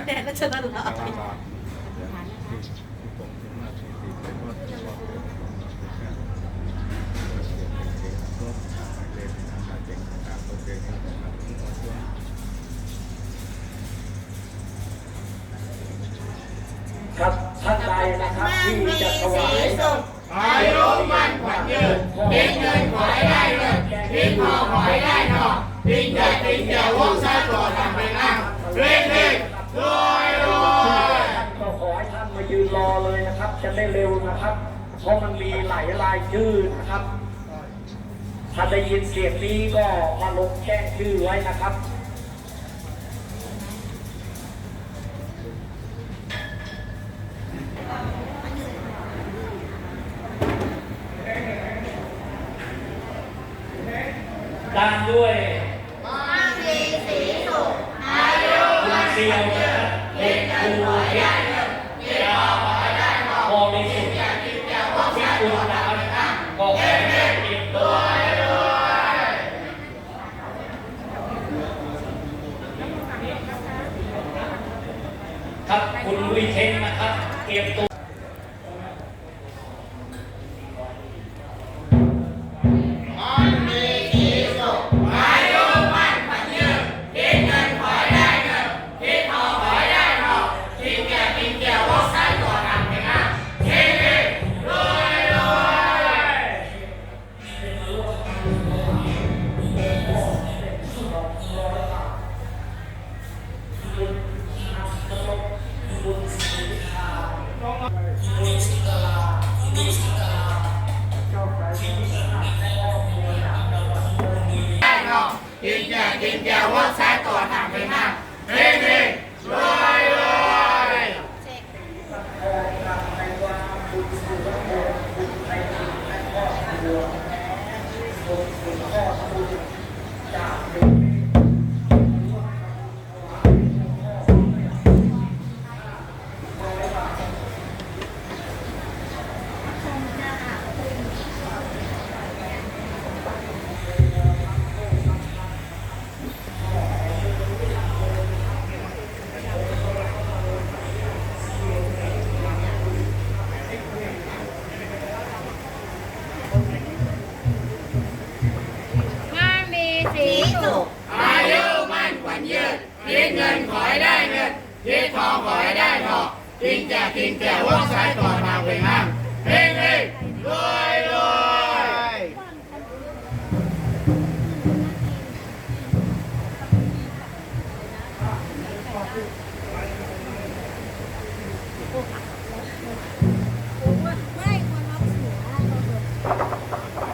นแทนรัชดาลาตลอดตรงถึงมาสี่สิบเป็นว่าที่บอกเลยก็เลาเก่งตามตัวเองนะครับที่านใดนะครับที่จะถวายอายุมันขวัญยืนทิ้งเงินขอยได้เงินทิ้งทองขอยได้ทองทิ้งใหญ่ทิ้งเดียววงซ้ายต่อทำไปนั่งเร่ง เพราะมันมีหลายรายชื่อนะครับ ถ้าได้ยินเสียงนี้ก็มาลงแจ้งชื่อไว้นะครับตามด้วยคุณเซียวนะครับเด็กครูเด็กย คุณลุยเทนนะครับ เตรียมตัว เนาะกินแก่กินแก่ว่าซ้ายต่อทางไปนั่งเร่งเร่งรวยรวย สีสุขอายุมันขวัญยืนทิ้งเงินขอยได้เงินทิ้งทองขอยได้ทองทิ้งแก่ทิ้งแก่ว่าซ้ายต่อทางไปนั่งเร่งเร่งรวยรวยไม่ควรรับเสือ